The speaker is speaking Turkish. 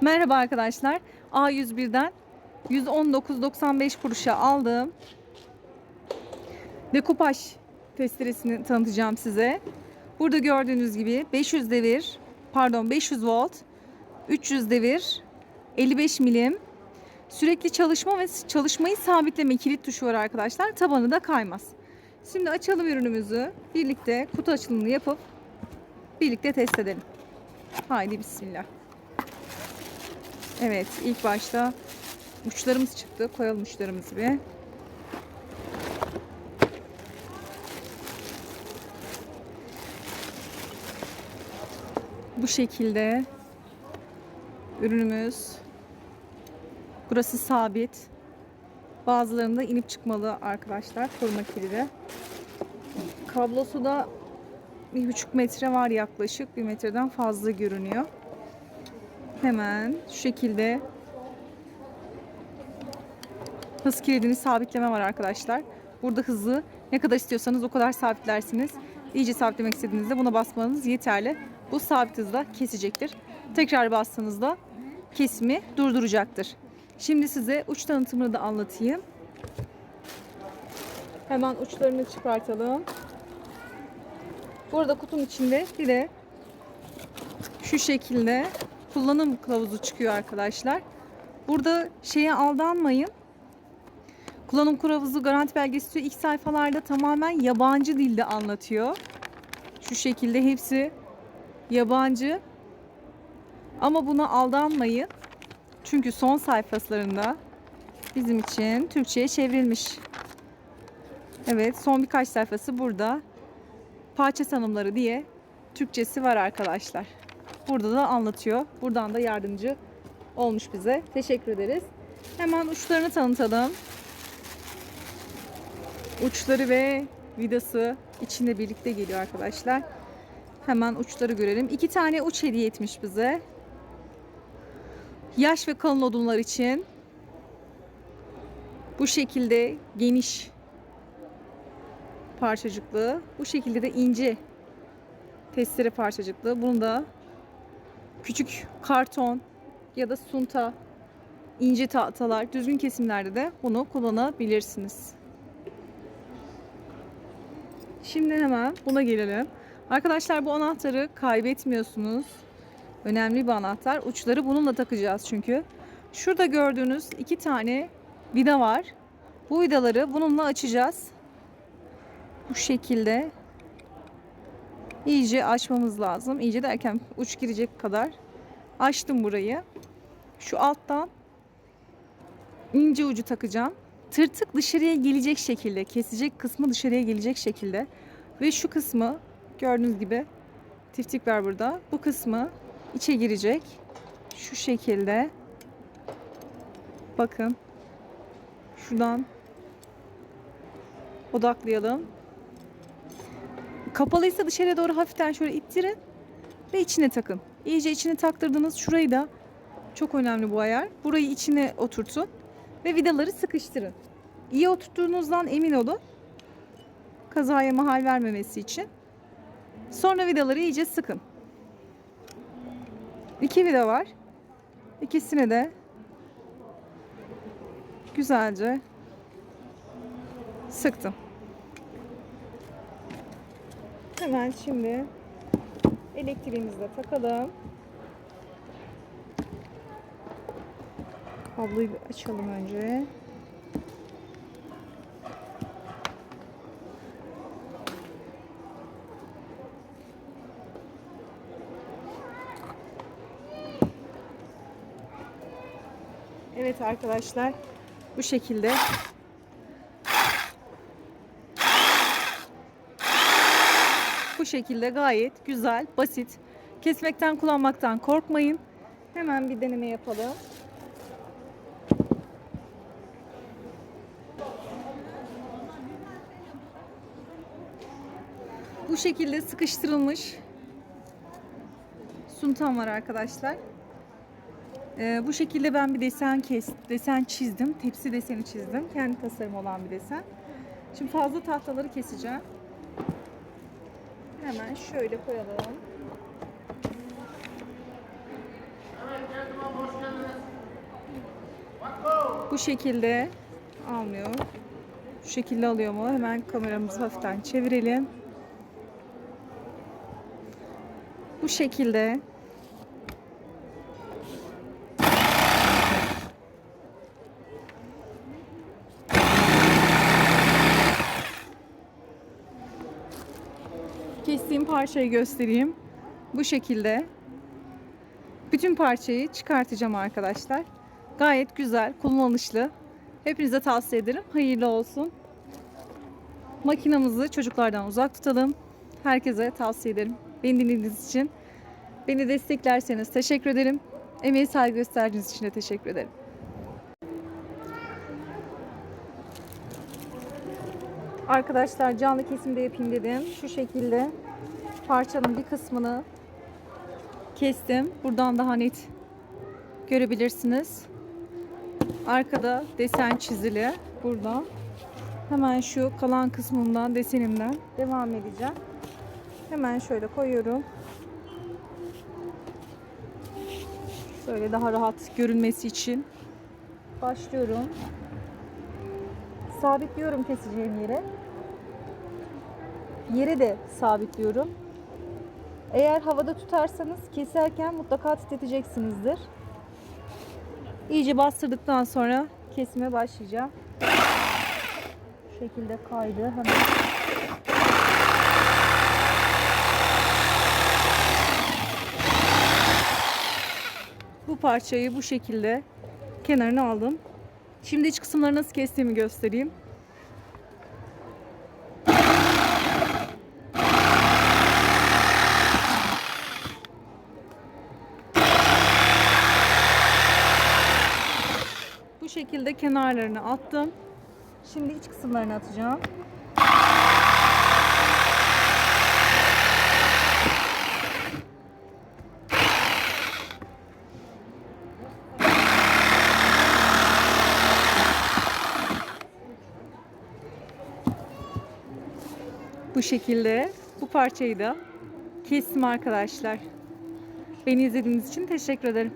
Merhaba arkadaşlar. A101'den 119.95 kuruşa aldığım dekupaj testeresini tanıtacağım size. Burada gördüğünüz gibi 500 devir, pardon 500 volt, 300 devir, 55 milim, sürekli çalışma ve çalışmayı sabitleme kilit tuşu var arkadaşlar. Tabanı da kaymaz. Şimdi açalım ürünümüzü. Birlikte kutu açılımını yapıp birlikte test edelim. Haydi bismillah. Evet ilk başta uçlarımız çıktı. Koyalım uçlarımızı bir. Bu şekilde ürünümüz. Burası sabit. Bazılarında inip çıkmalı arkadaşlar. Koruma kilidi. Kablosu da bir buçuk metre var yaklaşık. Bir metreden fazla görünüyor. Hemen şu şekilde hız kilidini sabitleme var arkadaşlar. Burada hızı ne kadar istiyorsanız o kadar sabitlersiniz. İyice sabitlemek istediğinizde buna basmanız yeterli. Bu sabit hızla kesecektir. Tekrar bastığınızda kesimi durduracaktır. Şimdi size uç tanıtımını da anlatayım. Hemen uçlarını çıkartalım. Burada kutunun içinde bir de şu şekilde kullanım kılavuzu çıkıyor arkadaşlar. Burada şeye aldanmayın. Kullanım kılavuzu garanti belgesi. İlk sayfalarda tamamen yabancı dilde anlatıyor. Şu şekilde hepsi yabancı. Ama buna aldanmayın. Çünkü son sayfalarında bizim için Türkçe'ye çevrilmiş. Evet son birkaç sayfası burada. Parça tanımları diye Türkçesi var arkadaşlar. Burada da anlatıyor. Buradan da yardımcı olmuş bize. Teşekkür ederiz. Hemen uçlarını tanıtalım. Uçları ve vidası içinde birlikte geliyor arkadaşlar. Hemen uçları görelim. İki tane uç hediye etmiş bize. Yaş ve kalın odunlar için bu şekilde geniş parçacıklı. Bu şekilde de ince testere parçacıklı. Bunu da küçük karton ya da sunta ince tahtalar düzgün kesimlerde de bunu kullanabilirsiniz. Şimdi hemen buna gelelim. Arkadaşlar bu anahtarı kaybetmiyorsunuz. Önemli bir anahtar. Uçları bununla takacağız çünkü. Şurada gördüğünüz iki tane vida var. Bu vidaları bununla açacağız. Bu şekilde iyice açmamız lazım. İyice derken uç girecek kadar açtım burayı. Şu alttan ince ucu takacağım. Tırtık dışarıya gelecek şekilde, kesecek kısmı dışarıya gelecek şekilde ve şu kısmı gördüğünüz gibi tiftik var burada. Bu kısmı içe girecek. Şu şekilde. Bakın. Şuradan odaklayalım. Kapalıysa dışarıya doğru hafiften şöyle ittirin ve içine takın. İyice içine taktırdınız. Şurayı da çok önemli bu ayar. Burayı içine oturtun ve vidaları sıkıştırın. İyi oturttuğunuzdan emin olun. Kazaya mahal vermemesi için. Sonra vidaları iyice sıkın. İki vida var. İkisini de güzelce sıktım. Hemen şimdi elektriğimizi de takalım. Kabloyu bir açalım önce. Evet arkadaşlar bu şekilde bu şekilde gayet güzel, basit. Kesmekten, kullanmaktan korkmayın. Hemen bir deneme yapalım. Bu şekilde sıkıştırılmış suntam var arkadaşlar. Ee, bu şekilde ben bir desen kes, desen çizdim. Tepsi deseni çizdim. Kendi tasarım olan bir desen. Şimdi fazla tahtaları keseceğim hemen şöyle koyalım. Bu şekilde almıyor. Şu şekilde alıyor mu? Hemen kameramızı hafiften çevirelim. Bu şekilde kestiğim parçayı göstereyim. Bu şekilde bütün parçayı çıkartacağım arkadaşlar. Gayet güzel, kullanışlı. Hepinize tavsiye ederim. Hayırlı olsun. Makinamızı çocuklardan uzak tutalım. Herkese tavsiye ederim. Beni dinlediğiniz için. Beni desteklerseniz teşekkür ederim. Emeği saygı gösterdiğiniz için de teşekkür ederim. Arkadaşlar canlı kesimde yapayım dedim. Şu şekilde parçanın bir kısmını kestim. Buradan daha net görebilirsiniz. Arkada desen çizili. Burada. Hemen şu kalan kısmından desenimden devam edeceğim. Hemen şöyle koyuyorum. Şöyle daha rahat görünmesi için başlıyorum. Sabitliyorum keseceğim yere. Yere de sabitliyorum. Eğer havada tutarsanız keserken mutlaka titreteceksinizdir. İyice bastırdıktan sonra kesime başlayacağım. Bu şekilde kaydı. Hemen bu parçayı bu şekilde kenarına aldım. Şimdi iç kısımları nasıl kestiğimi göstereyim. Bu şekilde kenarlarını attım. Şimdi iç kısımlarını atacağım. Bu şekilde bu parçayı da kestim arkadaşlar. Beni izlediğiniz için teşekkür ederim.